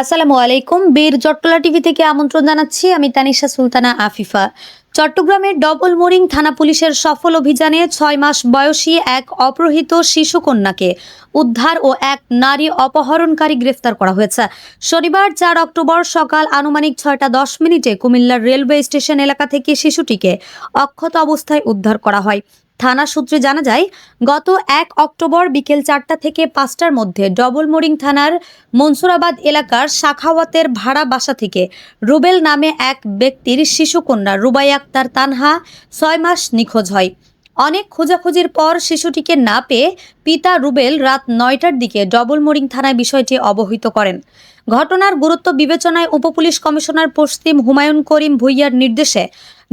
আসসালামু আলাইকুম। বীর চট্টলা টিভি থেকে আমন্ত্রণ জানাচ্ছি। আমি তানিশা সুলতানা আফিফা। চট্টগ্রামের ডবল মোরিং থানা পুলিশের সফল অভিযানে ছয় মাস বয়সী এক অপহৃত শিশু কন্যাকে উদ্ধার ও এক নারী অপহরণকারী গ্রেফতার করা হয়েছে। শনিবার চার অক্টোবর সকাল আনুমানিক ছয়টা দশ মিনিটে কুমিল্লার রেলওয়ে স্টেশন এলাকা থেকে শিশুটিকে অক্ষত অবস্থায় উদ্ধার করা হয়। থানা সূত্রে জানা যায়, গত এক অক্টোবর বিকেল চারটা থেকে পাঁচটার মধ্যে ডবল মোরিং থানার মনসুরাবাদ এলাকার শাখাওয়াতের ভাড়া বাসা থেকে রুবেল নামে এক ব্যক্তির শিশুকন্যা রুবাই আক্তার তানহা ছয় মাস নিখোঁজ হয়। অনেক খোঁজাখুঁজির পর শিশুটিকে না পেয়ে পিতা রুবেল রাত নয়টার দিকে ডবল মোরিং থানায় বিষয়টি অবহিত করেন। ঘটনার গুরুত্ব বিবেচনায় উপপুলিশ কমিশনার পশ্চিম হুমায়ুন করিম ভুইয়ার নির্দেশে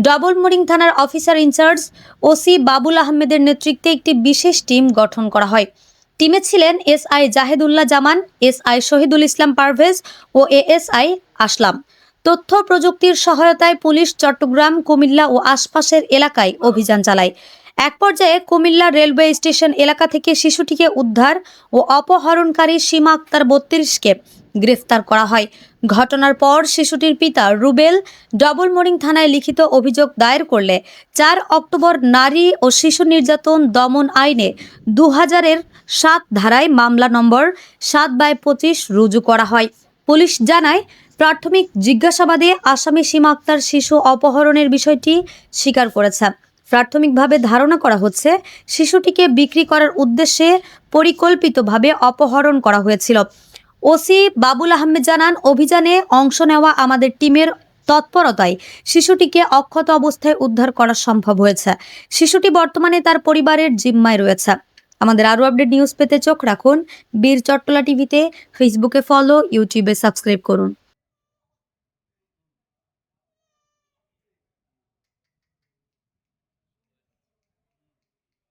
ডবল মোরিং থানার অফিসার ইনচার্জ ওসি বাবুল আহমেদের নেতৃত্বে একটি বিশেষ টিম গঠন করা হয়। টিমে ছিলেন S I Zahedullah Zaman S I Shahidul Islam Parvez O ASI Aslam. তথ্য প্রযুক্তির সহায়তায় পুলিশ চট্টগ্রাম, কুমিল্লা ও আশপাশের এলাকায় অভিযান চালায়। এক পর্যায়ে কুমিল্লা রেলওয়ে স্টেশন এলাকা থেকে শিশুটিকে উদ্ধার ও অপহরণকারী সীমা আক্তার বত্রিশকে গ্রেফতার করা হয়। ঘটনার পর শিশুটির পিতা রুবেল ডবল মোরিং থানায় লিখিত অভিযোগ দায়ের করলে চার অক্টোবর নারী ও শিশু নির্যাতন দমন আইনে দু হাজারের সাত ধারায় মামলা নম্বর সাত বাই পঁচিশ রুজু করা হয়। পুলিশ জানায়, প্রাথমিক জিজ্ঞাসাবাদে আসামি সীমা আক্তার শিশু অপহরণের বিষয়টি স্বীকার করেছে। প্রাথমিকভাবে ধারণা করা হচ্ছে শিশুটিকে বিক্রি করার উদ্দেশ্যে পরিকল্পিতভাবে অপহরণ করা হয়েছিল। ওসি বাবুল আহমেদ জানান, অভিযানে অংশ নেওয়া আমাদের টিমের তৎপরতায় শিশুটিকে অক্ষত অবস্থায় উদ্ধার করা সম্ভব হয়েছে। শিশুটি বর্তমানে তার পরিবারের জিম্মায় রয়েছে। আমাদের আরও আপডেট নিউজ পেতে চোখ রাখুন। বীর চট্টলা টিভিতে, ফেসবুকে ফলো, ইউটিউবে সাবস্ক্রাইব করুন।